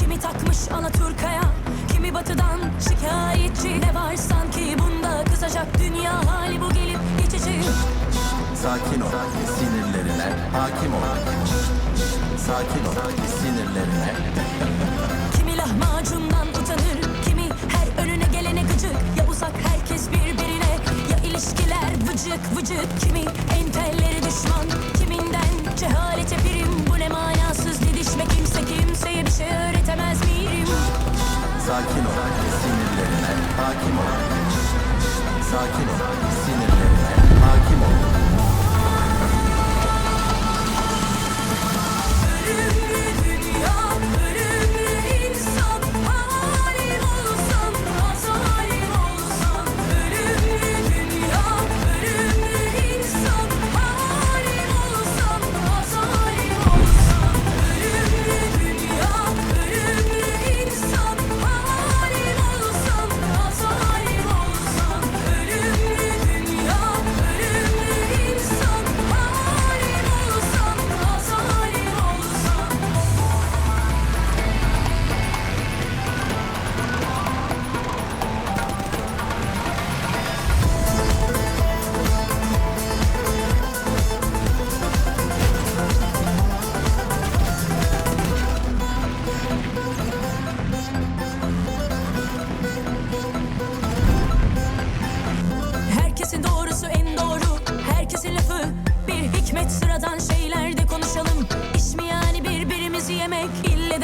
Kimi takmış Alaturka'ya? Kimi batıdan şikayetçi? Ne var sanki bunda? Kızacak Dünya hali bu gelip geçici. Sakin ol, sinirlerine hakim ol. Sakin ol, sinirlerine. Kimi lahmacundan utanır Kimi her önüne gelene gıcık. Ya uzak herkes birbirine Ya ilişkiler vıcık vıcık. Kimi entelleri düşman Kiminden cehalete prim Bu ne manasız didişme Kimse kimseye bir şey öğretemez miyim Sakin ol, sinirlerine hakim ol. Sakin ol, sinirlerine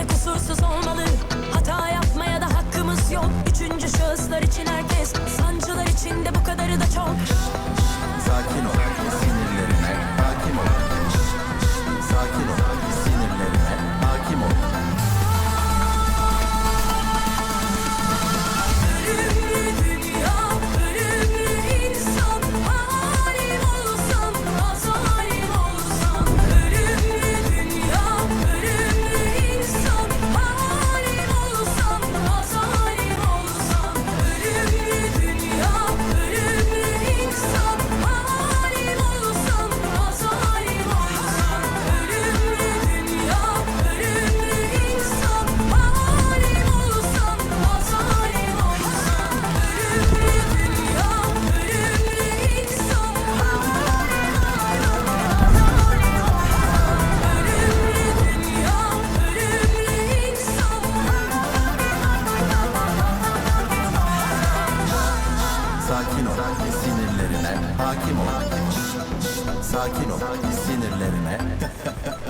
de kusursuz olmalı. Hata yapmaya da hakkımız yok. Üçüncü şahıslar için herkes Sancılar için de bu kadarı da çok Sakin ol, sinirlerine